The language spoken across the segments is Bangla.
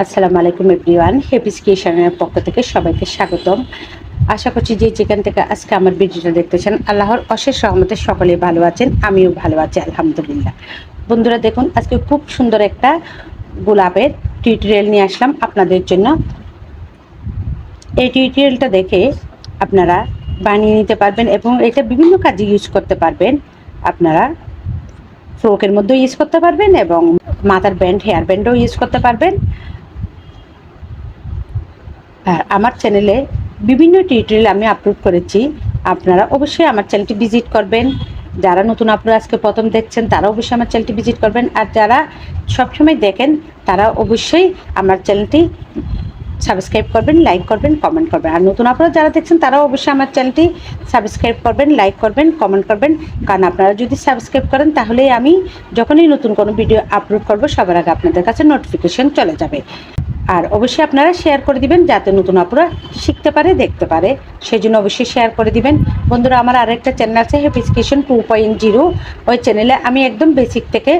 আসসালামু আলাইকুম এভরিওয়ান হেপিস কিশনের পক্ষ থেকে সবাইকে স্বাগতম। আশা করছি যে যেখান থেকে আজকে আমার ভিডিওটা দেখতেছেন, আল্লাহর অশেষ সহমতে সকলে ভালো আছেন, আমিও ভালো আছি, আলহামদুলিল্লাহ। বন্ধুরা, দেখুন, আজকে খুব সুন্দর একটা গোলাপের টিউটোরিয়াল নিয়ে আসলাম আপনাদের জন্য। এই টিউটোরিয়ালটা দেখে আপনারা বানিয়ে নিতে পারবেন এবং এটা বিভিন্ন কাজে ইউজ করতে পারবেন। আপনারা ফ্রকের মধ্যেও ইউজ করতে পারবেন এবং মাথার ব্যান্ড হেয়ার ব্যান্ডও ইউজ করতে পারবেন। আমার চ্যানেলে বিভিন্ন টিউটোরিয়াল আমি আপলোড করেছি। আপনারা অবশ্যই আমার চ্যানেলটি ভিজিট করবেন। যারা নতুন আপনারা আজকে প্রথম দেখছেন, তারা অবশ্যই আমার চ্যানেলটি ভিজিট করবেন। আর যারা সবসময় দেখেন, তারা অবশ্যই আমার চ্যানেলটি সাবস্ক্রাইব করবেন লাইক করবেন কমেন্ট করবেন। আর নতুন আপনারা যারা দেখছেন, তারাও অবশ্যই আমার চ্যানেলটি সাবস্ক্রাইব করবেন লাইক করবেন কমেন্ট করবেন। কারণ আপনারা যদি সাবস্ক্রাইব করেন, তাহলেই আমি যখনই নতুন কোনো ভিডিও আপলোড করব, সবার আগে আপনাদের কাছে নোটিফিকেশন চলে যাবে। আর অবশ্যই আপনারা শেয়ার করে দিবেন যাতে নতুন আপুরা শিখতে পারে, দেখতে পারে। সেই জন্য অবশ্যই শেয়ার করে দিবেন। বন্ধুরা, আমার আরেকটা চ্যানেল আছে হেপিসকেশন টু পয়েন্ট জিরো ওই চ্যানেলে আমি একদম বেসিক থেকে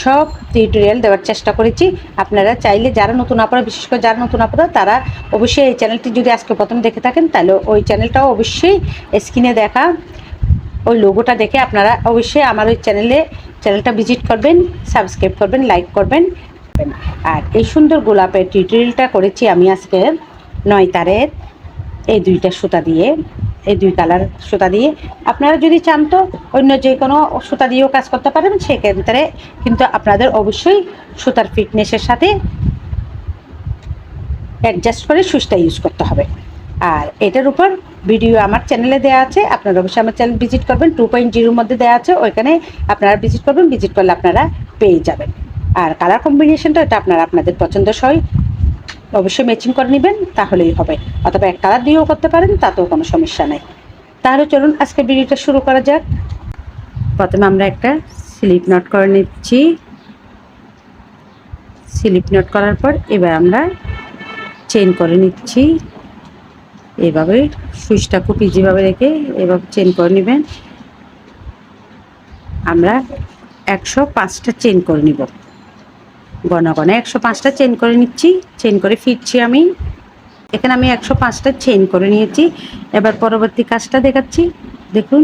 সব টিউটোরিয়াল দেওয়ার চেষ্টা করেছি। আপনারা চাইলে যারা নতুন আপুরা, বিশেষ করে যারা নতুন আপুরা, তারা অবশ্যই এই চ্যানেলটি যদি আজকে প্রথম দেখে থাকেন, তাহলে ওই চ্যানেলটাও অবশ্যই স্ক্রিনে দেখা। ওই লোগোটা দেখে আপনারা অবশ্যই আমার ওই চ্যানেলে চ্যানেলটা ভিজিট করবেন সাবস্ক্রাইব করবেন লাইক করবেন। আর এই সুন্দর গোলাপের টিউটোরিয়ালটা করেছি আমি আজকে নয় তারের। এই দুইটা সুতা দিয়ে, এই দুই কালার সুতা দিয়ে। আপনারা যদি চান তো অন্য যে কোনো সুতা দিয়েও কাজ করতে পারেন, সেক্ষেত্রে কিন্তু আপনাদের অবশ্যই সুতার ফিটনেসের সাথে অ্যাডজাস্ট করে সুইচটা ইউজ করতে হবে। আর এটার উপর ভিডিও আমার চ্যানেলে দেওয়া আছে, আপনারা অবশ্যই আমার চ্যানেল ভিজিট করবেন। টু পয়েন্ট জিরোর মধ্যে দেওয়া আছে, ওইখানে আপনারা ভিজিট করবেন। ভিজিট করলে আপনারা পেয়ে যাবেন। আর কালার কম্বিনেশনটা এটা আপনারা, আপনাদের পছন্দসই অবশ্যই ম্যাচিং করে নেবেন, তাহলেই হবে। অথবা এক কালার দিয়েও করতে পারেন, তাতেও কোনো সমস্যা নেই। তাহলে চলুন আজকে ভিডিওটা শুরু করা যাক। প্রথমে আমরা একটা স্লিপ নট করে নিচ্ছি। স্লিপ নট করার পর এবার আমরা চেন করে নিচ্ছি। এভাবে সুইচটা খুব ইজিভাবে রেখে এভাবে চেন করে নেবেন। আমরা একশো পাঁচটা চেন করে নিব। গণ গণ একশো পাঁচটা চেন করে নিচ্ছি চেন করে ফিরছি আমি। এখানে আমি একশো পাঁচটা চেন করে নিয়েছি। এবার পরবর্তী কাজটা দেখাচ্ছি। দেখুন,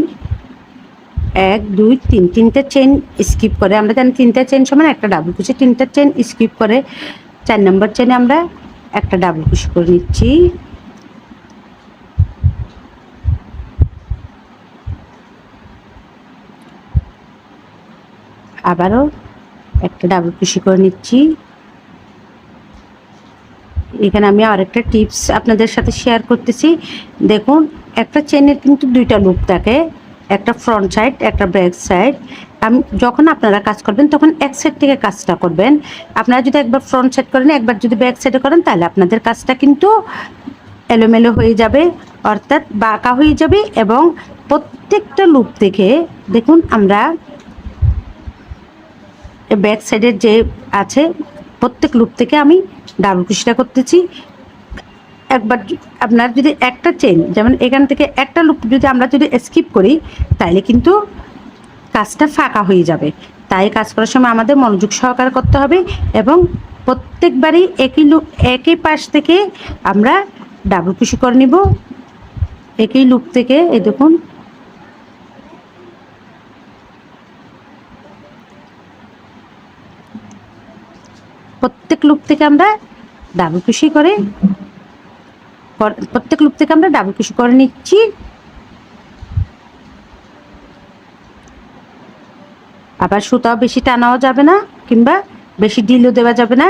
এক, দুই, তিন, তিনটে চেন স্কিপ করে। আমরা জানি তিনটা চেন সমান একটা ডাবল কুচি তিনটা চেন স্কিপ করে চার নম্বর চেনে আমরা একটা ডাবল কুচি করে নিচ্ছি। আবারও একটা ডাবল কুশি করে নিচ্ছি। এখানে আমি আরেকটা টিপস আপনাদের সাথে শেয়ার করতেছি। দেখুন, একটা চেনের কিন্তু দুইটা লুপ থাকে, একটা ফ্রন্ট সাইড একটা ব্যাক সাইড আমি, যখন আপনারা কাজ করবেন, তখন এক সাইড থেকে কাজটা করবেন। আপনারা যদি একবার ফ্রন্ট সাইড করেন, একবার যদি ব্যাক সাইডে করেন, তাহলে আপনাদের কাজটা কিন্তু এলোমেলো হয়ে যাবে, অর্থাৎ বাঁকা হয়ে যাবে এবং প্রত্যেকটা লুপ থেকে, দেখুন, আমরা ব্যাক সাইডের যে আছে, প্রত্যেক লুপ থেকে আমি ডাবল কুশিটা করতেছি। একবার আপনার যদি একটা চেন যেমন এখান থেকে একটা লুপ যদি আমরা যদি স্কিপ করি তাহলে কিন্তু কাজটা ফাঁকা হয়ে যাবে। তাই কাজ করার সময় আমাদের মনোযোগ সহকারে করতে হবে এবং প্রত্যেকবারই একই লুপ একই পাশ থেকে আমরা ডাবল কুশি করে নিব। একই লুপ থেকে, এই দেখুন প্রত্যেক লুপ থেকে আমরা ডাবল কুশি করে প্রত্যেক লুপ থেকে আমরা ডাবল কুশি করে নিচ্ছি। আবার সুতাও বেশি টানাও যাবে না, কিংবা বেশি ডিলও দেওয়া যাবে না।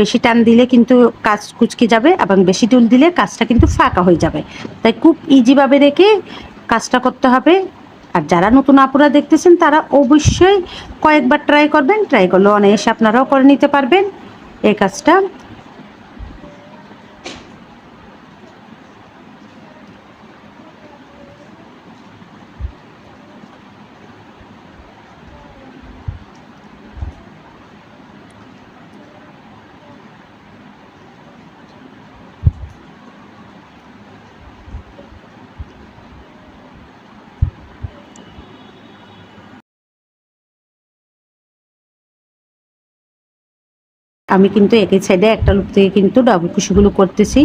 বেশি টান দিলে কিন্তু কাজ কুচকে যাবে, এবং বেশি ডিল দিলে কাজটা কিন্তু ফাঁকা হয়ে যাবে। তাই খুব ইজিভাবে রেখে কাজটা করতে হবে। আর যারা নতুন আপুরা দেখতেছেন, তারা অবশ্যই কয়েকবার ট্রাই করবেন। ট্রাই করলে অনায়াসে আপনারাও করে নিতে পারবেন। এই কাজটা আমি কিন্তু একই সাইডে একটা লুপ থেকে কিন্তু ডাবল কুশিগুলো করতেছি।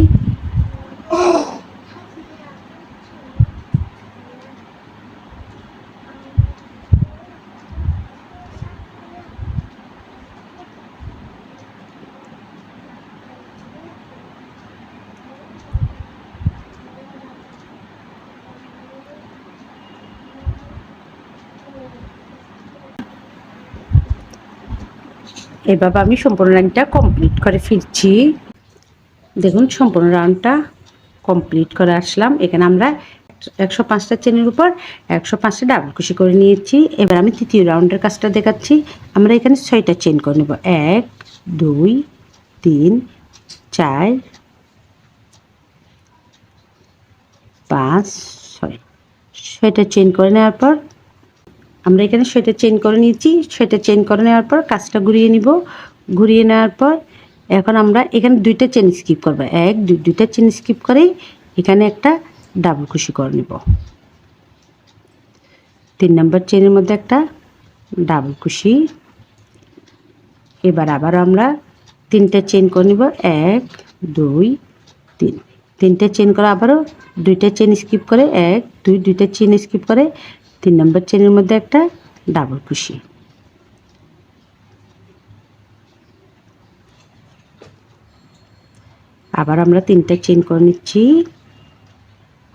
এভাবে আমি সম্পূর্ণ লাইনটা কমপ্লিট করে ফিরছি। দেখুন, সম্পূর্ণ রাউন্ডটা কমপ্লিট করে আসলাম। এখানে আমরা একশো পাঁচটা চেনের উপর একশো পাঁচটা ডাবল কুশি করে নিয়েছি। এবার আমি তৃতীয় রাউন্ডের কাজটা দেখাচ্ছি। আমরা এখানে ছয়টা চেন করে নেব। এক, দুই, তিন, চার, পাঁচ, ছয়। ছয়টা চেন করে নেওয়ার পর আমরা এখানে সেটা চেন করে নিয়েছি। সেটা চেন করে নেওয়ার পর কাজটা ঘুরিয়ে নিব। ঘুরিয়ে নেওয়ার পর এখন আমরা এখানে দুইটা চেন স্কিপ করব। এক, দুই, দুইটা চেন স্কিপ করেই এখানে একটা ডাবল খুশি করে নিব। তিন নম্বর চেনের মধ্যে একটা ডাবল খুশি। এবার আবার আমরা তিনটা চেন করে নিব। এক, দুই, তিন। তিনটে চেন করে আবারও দুইটা চেন স্কিপ করে, এক, দুই, দুইটা চেন স্কিপ করে তিন নম্বর চেনের মধ্যে একটা ডাবল কুশি আবার আমরা তিনটা চেন করে নিচ্ছি।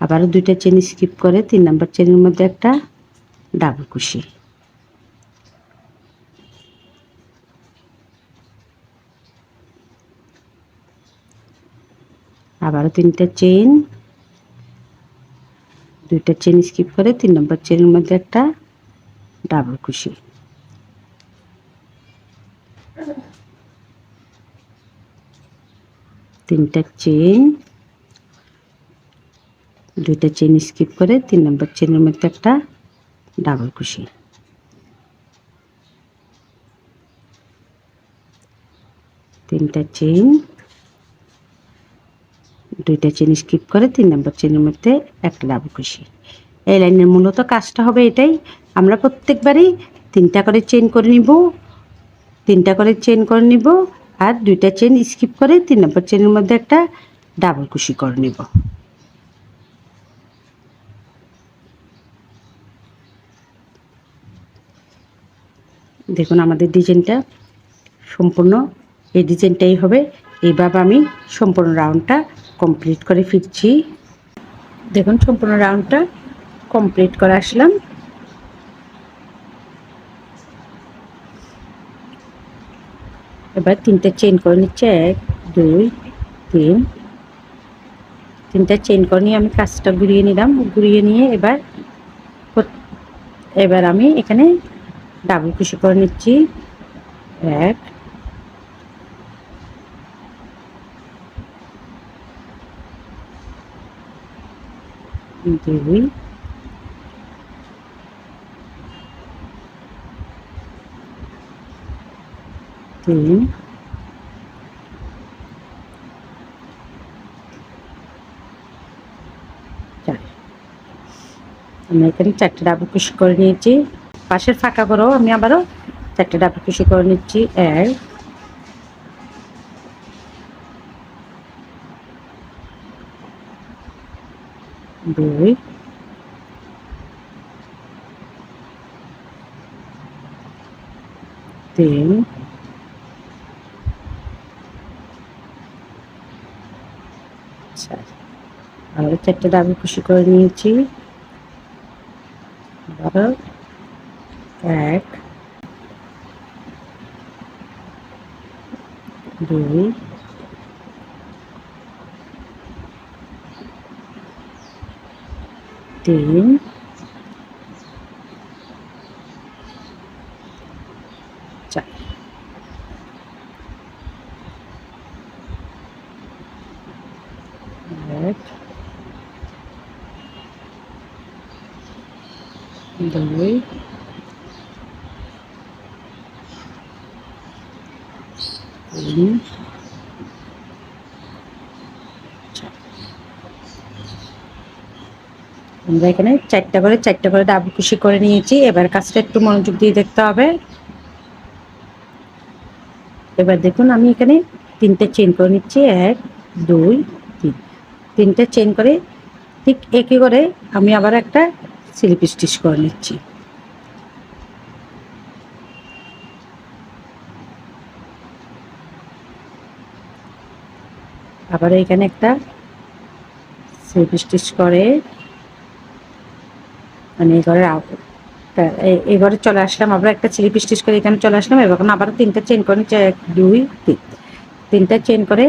আবারও দুইটা চেন স্কিপ করে তিন নম্বর চেনের মধ্যে একটা ডাবল কুশি আবারও তিনটা চেন দুইটা চেন স্কিপ করে তিন নম্বর চেনের মধ্যে একটা ডাবল কুশি তিনটা চেন দুইটা চেন স্কিপ করে তিন নম্বর চেনের মধ্যে একটা ডাবল কুশি তিনটা চেন দুইটা চেন স্কিপ করে তিন নম্বর চেনের মধ্যে একটা ডাবল কুশি এই লাইনের মূলত কাজটা হবে এটাই। আমরা প্রত্যেকবারই তিনটা করে চেন করে নিব, তিনটা করে চেন করে নিব আর দুইটা চেন স্কিপ করে তিন নম্বর চেনের মধ্যে একটা ডাবল কুশি করে নিব। দেখুন আমাদের ডিজাইনটা সম্পূর্ণ, এই ডিজাইনটাই হবে। এইভাবে আমি সম্পূর্ণ রাউন্ডটা কমপ্লিট করে ফিরছি। দেখুন, সম্পূর্ণ রাউন্ডটা কমপ্লিট করে আসলাম। এবার তিনটা চেন করে নিচ্ছে। এক, দুই, তিন। তিনটা চেন করে নিয়ে আমি কাজটা ঘুরিয়ে নিলাম। ঘুরিয়ে নিয়ে এবার এবার আমি এখানে ডাবল কুশি করে নিচ্ছি। এক দুই তিন চার আমি এখানে চারটে ডাবল কুশি করে নিয়েছি। পাশের ফাঁকা করেও আমি আবারও চারটে ডাবল কুশি করে নিচ্ছি। এক দুই। তিন। চার আমরা চারটে ডাবল খুশি করে নিয়েছি। এক দুই তিন চার এক দুই তিন চার আমরা এখানে চারটা করে চারটা করে ডাবল কুশি করে নিয়েছি। এবার কাজটা একটু মনোযোগ দিয়ে দেখতে হবে। এবার দেখুন, আমি এখানে তিনটে চেন করে নিচ্ছি। এক, দুই, তিন। তিনটে চেন করে ঠিক একই করে আমি আবার একটা স্লিপ স্টিচ করে নিচ্ছি। আবার এখানে একটা স্লিপ স্টিচ করে মানে এই ঘরে এই ঘরে চলে আসলাম। আবার একটা স্লিপ স্টিচ করে এখানে চলে আসলাম এবং আবার তিনটা চেন করে এক, দুই, তিন। তিনটা চেন করে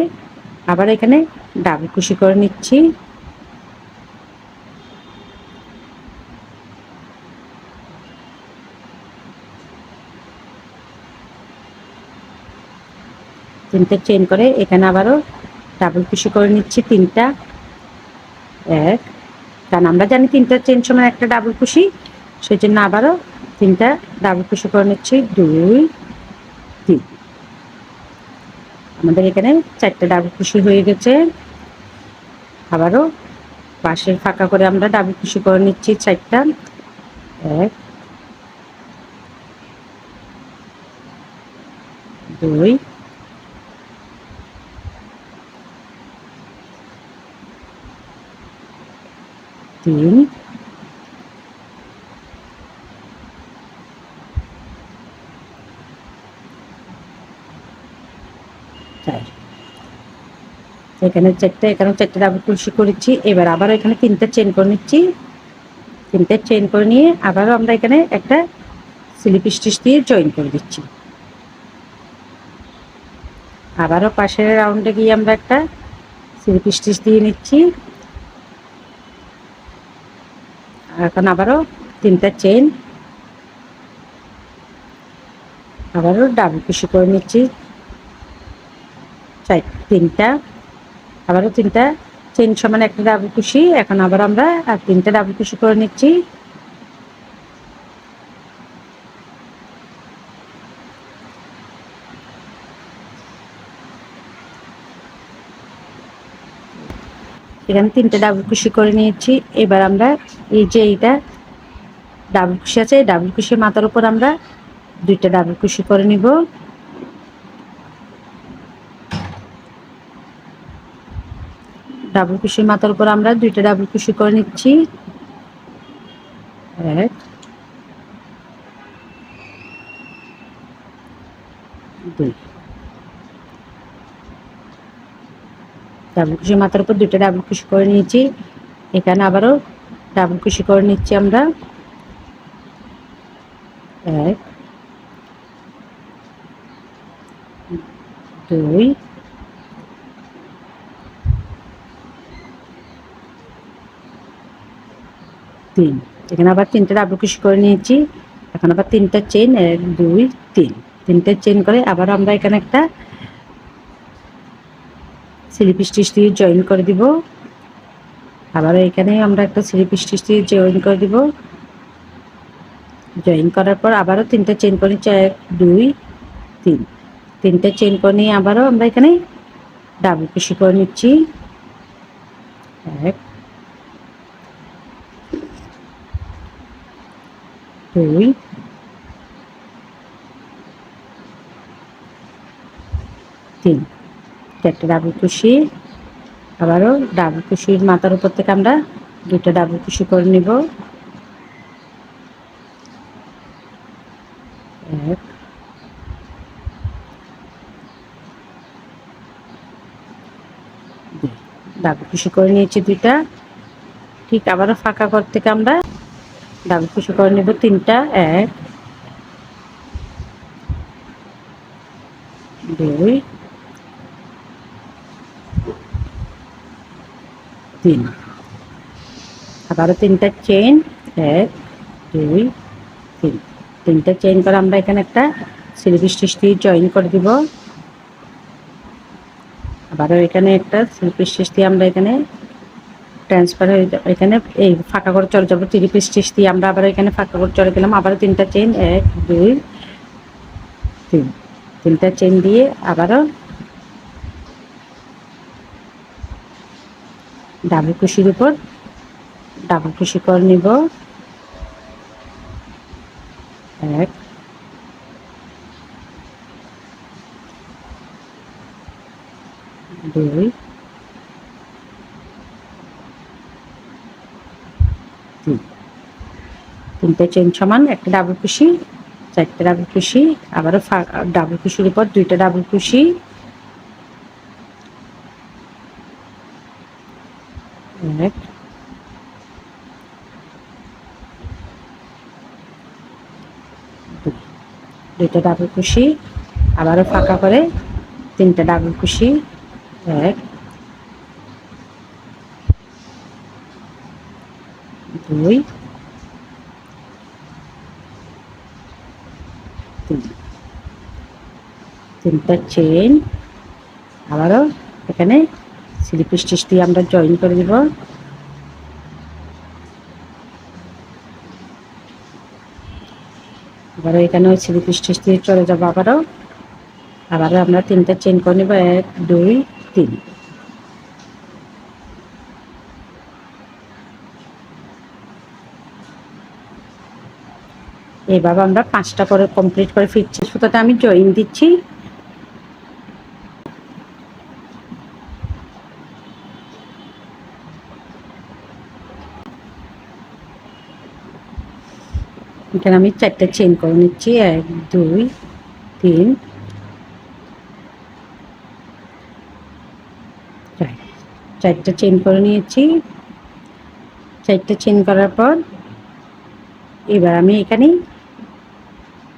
আবার এখানে ডাবল কুশি করে নিচ্ছি। তিনটে চেন করে এখানে আবারও ডাবল কুশি করে নিচ্ছি, তিনটা, এক কারণ আমরা জানি তিনটা চেন সময় একটা ডাবল কুশি সেই জন্য আবারও তিনটা ডাবল কুশি করে নিচ্ছি, দুই, তিন। আমাদের এখানে চারটে ডাবল কুশি হয়ে গেছে। আবারও পাশের ফাঁকা করে আমরা ডাবল কুশি করে নিচ্ছি চারটা। এক, দুই তিন চার এখানে চারটে এখানে চারটে ডাবল কুলসি করেছি। এবার আবার এখানে তিনটে চেন করে নিচ্ছি। তিনটে চেন করে নিয়ে আবারও আমরা এখানে একটা স্লিপ স্টিচ দিয়ে জয়েন করে দিচ্ছি। আবারও পাশের রাউন্ডে গিয়ে আমরা একটা স্লিপ স্টিচ দিয়ে নিচ্ছি। এখন আবারও তিনটা চেন আবারও ডাবল কুশি করে নিচ্ছি। চাই, তিনটা। আবারও তিনটা চেন সমান একটা ডাবল কুশি এখন আবার আমরা আর তিনটা ডাবল কুশি করে নিচ্ছি। এখানে তিনটে ডাবল কুশি করে নিয়েছি। এবার আমরা এই যে এইটা ডাবল কুশি আছে, এই ডাবল কুশি মাথার উপর আমরা দুইটা ডাবল কুশি করে নিব। ডাবল কুশির মাথার উপর আমরা দুইটা ডাবল কুশি করে নিচ্ছি। এক দুই ডাবল কুশি মাথার উপর দুইটা ডাবল কুশি করে নিয়েছি। এখানে আবারও ডাবল কুশি করে নিচ্ছি আমরা। এক, দুই, তিন। এখানে আবার তিনটে ডাবল কুশি করে নিয়েছি। এখন আবার তিনটা চেন এক, দুই, তিন। তিনটে চেন করে আবার আমরা এখানে একটা স্লিপ স্টিচ দিয়ে জয়েন করে দিব। আবার এখানে আমরা একটা স্লিপ স্টিচ দিয়ে জয়েন করে দিব। জয়েন করার পর আবারও তিনটা চেন করে এক দুই, তিন। তিনটে চেন নিয়ে আবারও আমরা এখানে ডাবল কুশি করে নিচ্ছি। এক, দুই, তিন। চারটে ডাবল কুশি আবারও ডাবল কুশির মাথার উপর থেকে আমরা দুটো ডাবল কুশি করে নিব। এক। ডাবল কুশি করে নিয়েছি দুইটা। ঠিক আবারও ফাঁকা ঘর থেকে আমরা ডাবল কুশি করে নেব তিনটা। এক। দুই। তিন। আবারও তিনটা চেন এক, দুই, তিন। তিনটা চেন করে আমরা এখানে একটা স্লিপ স্টিচ দিয়ে জয়েন করে দিব। আবারও এখানে একটা স্লিপ স্টিচ দিয়ে আমরা এখানে ট্রান্সফার হয়ে এখানে এই ফাঁকা করে চলে যাব থ্রি স্টিচ দিয়ে আমরা আবার এখানে ফাঁকা করে চলে গেলাম, আবারও তিনটা চেন এক, দুই, তিন। তিনটা চেন দিয়ে আবারও ডাবল কুশির উপর ডাবল কুশি করে নিব। এক। দুই। তিন। তিনটে চেন সমান, একটা ডাবল কুশি, চারটে ডাবল কুশি, আবারও ডাবল কুশির উপর দুইটা ডাবল কুশি এক দুই। দুইটা ডাবল কুশি আবারও ফাঁকা করে তিনটা ডাবল কুশি এক, দুই, তিন। তিনটা চেন আবারও এখানে স্লিপ স্টিচ দিয়ে আমরা জয়েন করে দিব। আবারও এখানে ওই স্লিপ স্টিচ দিয়ে চলে যাব আবারও। আবারও আমরা তিনটা চেন করে নেব, এক, দুই, তিন। এভাবে আমরা পাঁচটা করে কমপ্লিট করে ফিরছি। সুতোতে আমি জয়েন দিচ্ছি। এখানে আমি চারটে চেন করে নিচ্ছি। এক, দুই, তিন। চার চারটে চেন করে নিয়েছি। চারটে চেন করার পর এবার আমি এখানে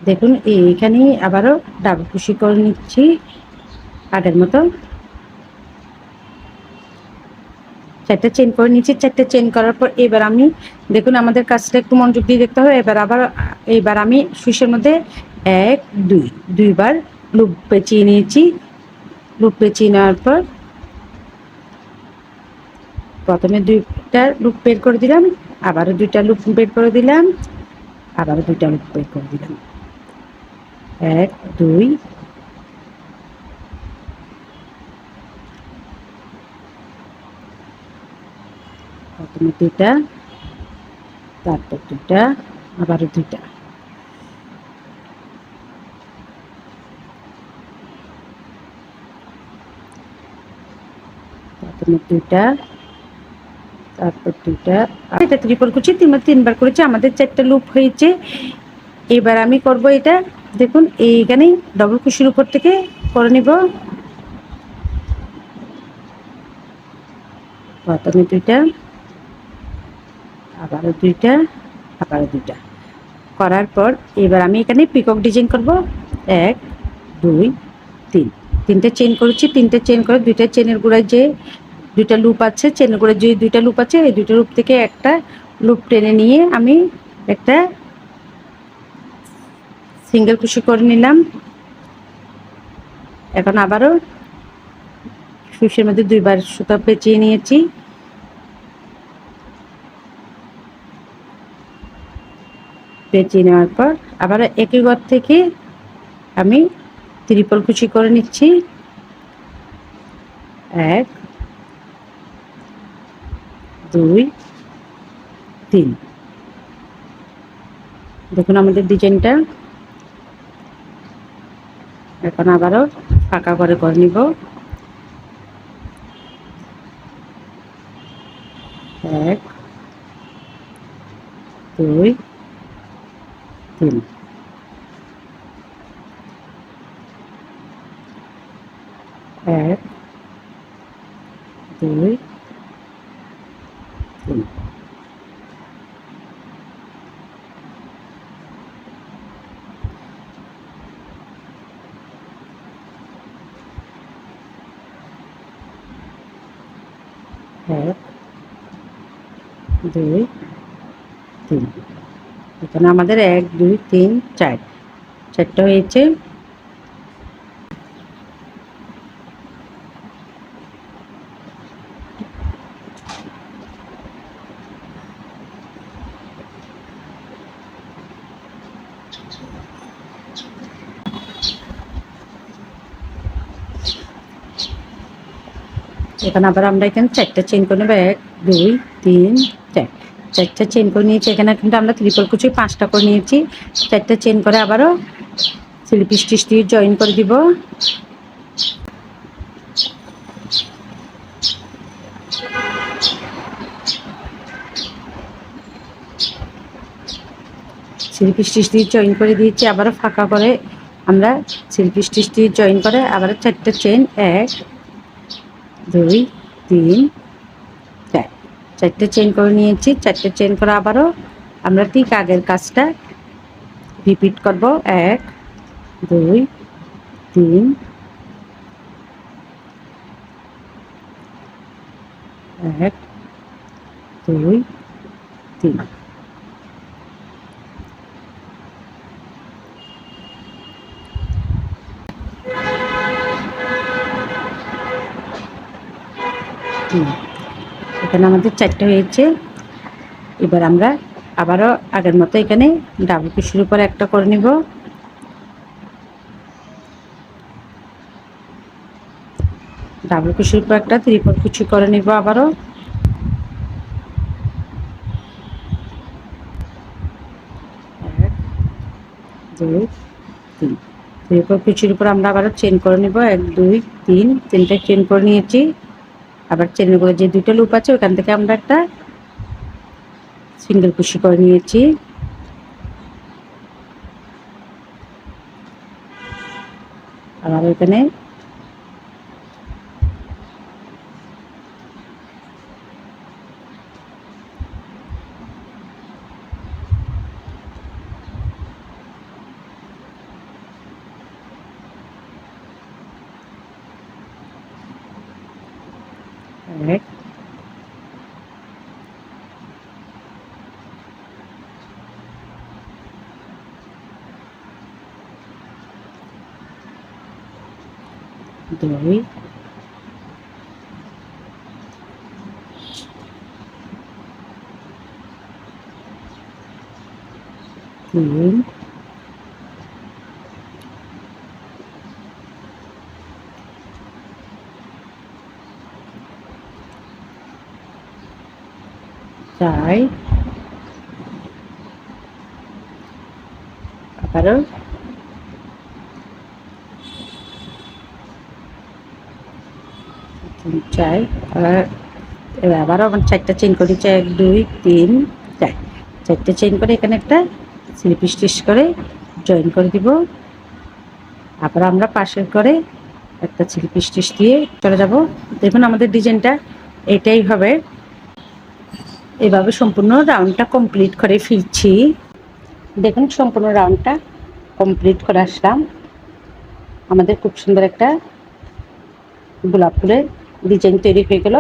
দেখুন এইখানে আবারও ডাবল কুশি করে নিচ্ছি। আগের মতো চারটে চেন করে নিচ্ছি চারটে চেন করার পর এবার আমি, দেখুন আমাদের কাজটা একটু মনোযোগ দিয়ে দেখতে হবে, এবার আবার, এবার আমি সুইসের মধ্যে এক, দুই, দুইবার লুপ পেঁচিয়ে নিয়েছি। লুপ পেঁচিয়ে নেওয়ার পর প্রথমে দুইটা লুপ বের করে দিলাম, আবারও দুইটা লুপ বের করে দিলাম, আবারও দুইটা লুপ বের করে দিলাম। এক, দুই প্রথমে দুইটা, তারপর দুইটা, আবারও দুইটা। তিনবার করেছি, আমাদের চারটা লুপ হয়েছে। এবার আমি করব এটা, দেখুন, এইখানে ডবল কুশির উপর থেকে করে নিব। প্রথমে দুইটা আবারও দুইটা আবারও দুইটা। করার পর এবার আমি এখানে পিকক ডিজাইন করব। এক, দুই, তিন। তিনটে চেন করেছি, তিনটে চেন করে দুইটা চেনের গোড়ায় যে দুইটা লুপ আছে চেনের গোড়ায় যে দুইটা লুপ আছে, এই দুইটা লুপ থেকে একটা লুপ টেনে নিয়ে আমি একটা সিঙ্গেল কুশি করে নিলাম। এখন আবারও সুইসের মধ্যে দুইবার সুতা পেঁচিয়ে নিয়েছি। পেঁচিয়ে নেওয়ার পর আবার একই ঘর থেকে আমি ত্রিপল কুচি করে নিচ্ছি। এক, দুই, তিন। দেখুন আমাদের ডিজাইনটা। এখন আবারও ফাঁকা করে করে নিব। এক, দুই তিন এক দুই তিন এক দুই তিন এখানে আমাদের এক, দুই, তিন, চার। চারটা হয়েছে। এখানে আবার আমরা এখানে চারটা চেন করে নেব। এক, দুই, তিন চারটা চেন করে নিয়েছি। এখানে কিন্তু আমরা ত্রিপল কুচি পাঁচটা করে নিয়েছি। চারটা চেন করে আবারও স্লিপ স্টিচ দিয়ে জয়েন করে দিব। স্লিপ স্টিচ দিয়ে জয়েন করে দিয়েছি। আবারও ফাঁকা করে আমরা স্লিপ স্টিচ দিয়ে জয়েন করে আবারও চারটা চেন এক, দুই, তিন চারটে চেন করে নিয়েছি। চারটে চেন করে আবারও আমরা ঠিক আগের কাজটা রিপিট করব। এক, দুই, তিন, এক, দুই, তিন। তিন। এখানে আমাদের চারটে হয়েছে। এবার আমরা আবারও আগের মতো এখানে ডাবল কুশির উপর একটা করে নিব। ডাবল কুশির উপর একটা ত্রিপল কুচি করে নিব আবারও। দুই, তিন। ত্রিপল কুচির উপর আমরা আবারও চেন করে নিব। এক, দুই, তিন। তিনটা চেন করে নিয়েছি। আবার করে যে দুটো লুপ আছে ওখান থেকে আমরা একটা সিঙ্গেল কুশি করে নিয়েছি। আবার এখানে এক দুই তিন চার আবারও চার আবার এবার আবারও আমার চারটা চেন করে এক দুই, তিন, চার। চারটে চেন করে এখানে একটা স্লিপ স্টিচ করে জয়েন করে দিব। আবার আমরা পাশের করে একটা স্লিপ স্টিচ দিয়ে চলে যাব। দেখুন আমাদের ডিজাইনটা এটাই হবে। এভাবে সম্পূর্ণ রাউন্ডটা কমপ্লিট করে ফিরছি দেখুন সম্পূর্ণ রাউন্ডটা কমপ্লিট করে আসলাম। আমাদের খুব সুন্দর একটা গোলাপ ফুলের ডিজাইন তৈরি হয়ে গেল।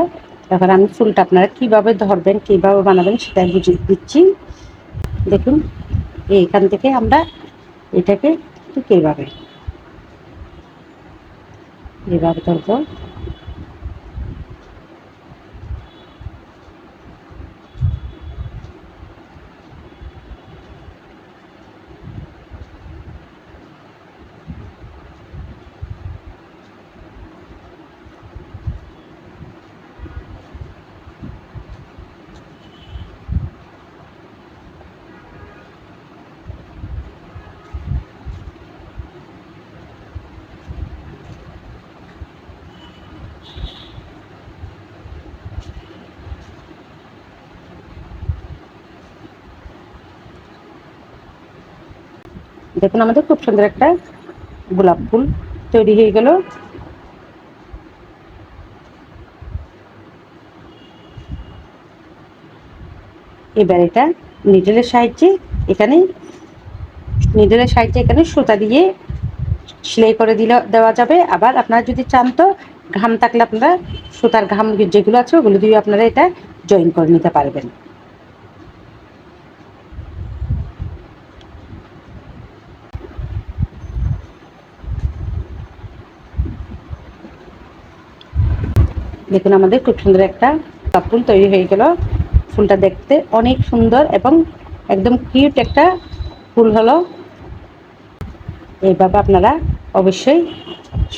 এবার আমি ফুলটা আপনারা কীভাবে ধরবেন, কীভাবে বানাবেন সেটা বুঝিয়ে দিচ্ছি। দেখুন, এইখান থেকে আমরা এটাকে ঠিক এইভাবে এইভাবে ধরবো। দেখুন, আমাদের খুব সুন্দর একটা গোলাপ ফুল তৈরি হয়ে গেল। এবার এটা নিডলের সাহায্যে এখানে নিডলের সাহায্যে এখানে সুতা দিয়ে সেলাই করে দিলে, দেওয়া যাবে। আবার আপনারা যদি চান তো ঘাম থাকলে আপনারা সুতার ঘাম যেগুলো আছে ওগুলো দিয়ে আপনারা এটা জয়েন করে নিতে পারবেন। দেখুন আমাদের খুব সুন্দর একটা কাপ ফুল তৈরি হয়ে গেল। ফুলটা দেখতে অনেক সুন্দর এবং একদম কিউট একটা ফুল হলো। এইভাবে আপনারা অবশ্যই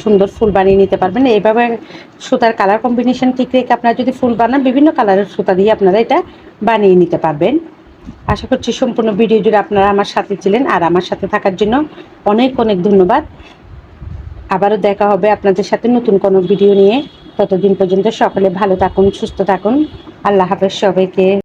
সুন্দর ফুল বানিয়ে নিতে পারবেন। এইভাবে সুতার কালার কম্বিনেশন ঠিক রেখে আপনারা যদি ফুল বানান, বিভিন্ন কালারের সুতা দিয়ে আপনারা এটা বানিয়ে নিতে পারবেন। আশা করছি সম্পূর্ণ ভিডিও জুড়ে আপনারা আমার সাথে ছিলেন আর আমার সাথে থাকার জন্য অনেক অনেক ধন্যবাদ। আবারও দেখা হবে আপনাদের সাথে নতুন কোনো ভিডিও নিয়ে। ততদিন পর্যন্ত সকলে ভালো থাকুন সুস্থ থাকুন। আল্লাহ হাফেজ সবাইকে।